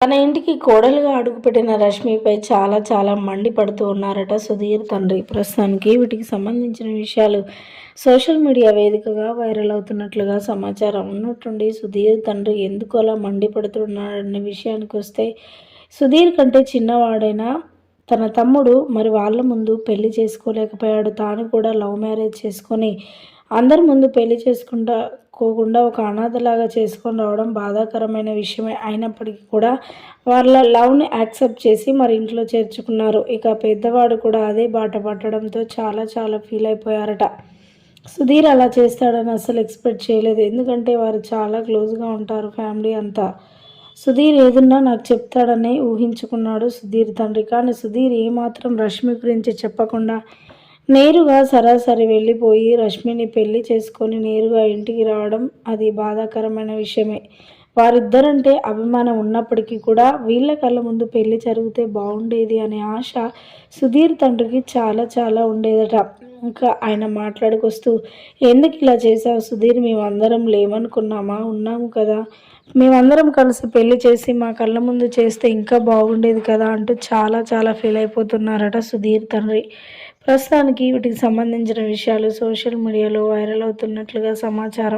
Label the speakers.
Speaker 1: తన ఇంటికి కోడలుగా అడుగుపెట్టిన రష్మిపై చాలా చాలా మండిపడుతూ ఉన్నారట సుధీర్ తండ్రి. ప్రస్తుతానికి వీటికి సంబంధించిన విషయాలు సోషల్ మీడియా వేదికగా వైరల్ అవుతున్నట్లుగా సమాచారం ఉన్నట్టుండి సుధీర్ తండ్రి ఎందుకు అలా మండిపడుతున్నాడనే విషయానికి వస్తే సుధీర్ కంటే చిన్నవాడైనా తన తమ్ముడు మరి వాళ్ళ ముందు పెళ్ళి చేసుకోలేకపోయాడు. తాను కూడా లవ్ మ్యారేజ్ చేసుకొని అందరి ముందు పెళ్ళి చేసుకుంటా కోకుండా ఒక అనాథలాగా చేసుకొని రావడం బాధాకరమైన విషయమే. అయినప్పటికీ కూడా వాళ్ళ లవ్ని యాక్సెప్ట్ చేసి మరి ఇంట్లో చేర్చుకున్నారు. ఇక పెద్దవాడు కూడా అదే బాట పట్టడంతో చాలా చాలా ఫీల్ అయిపోయారట. సుధీర్ అలా చేస్తాడని అసలు ఎక్స్పెక్ట్ చేయలేదు. ఎందుకంటే వారు చాలా క్లోజ్గా ఉంటారు ఫ్యామిలీ అంతా. సుధీర్ ఏదున్నా నాకు చెప్తాడని ఊహించుకున్నాడు సుధీర్ తండ్రి. కానీ సుధీర్ ఏమాత్రం రష్మి గురించి చెప్పకుండా నేరుగా సరాసరి వెళ్ళిపోయి రష్మిని పెళ్ళి చేసుకొని నేరుగా ఇంటికి రావడం అది బాధాకరమైన విషయమే. వారిద్దరంటే అభిమానం ఉన్నప్పటికీ కూడా వీళ్ళ కళ్ళ ముందు పెళ్ళి జరిగితే బాగుండేది అనే ఆశ సుధీర్ తండ్రికి చాలా చాలా ఉండేదట. ఇంకా ఆయన మాట్లాడుకొస్తూ ఎందుకు ఇలా చేసావు సుధీర్? మేమందరం లేమనుకున్నామా? ఉన్నాము కదా. మేమందరం కలిసి పెళ్ళి చేసి మా కళ్ళ ముందు చేస్తే ఇంకా బాగుండేది కదా అంటూ చాలా చాలా ఫీల్ అయిపోతున్నారట సుధీర్ తండ్రి. ప్రస్తుతానికి వీటికి సంబంధించిన విషయాలు సోషల్ మీడియాలో వైరల్ అవుతున్నట్లుగా సమాచారం.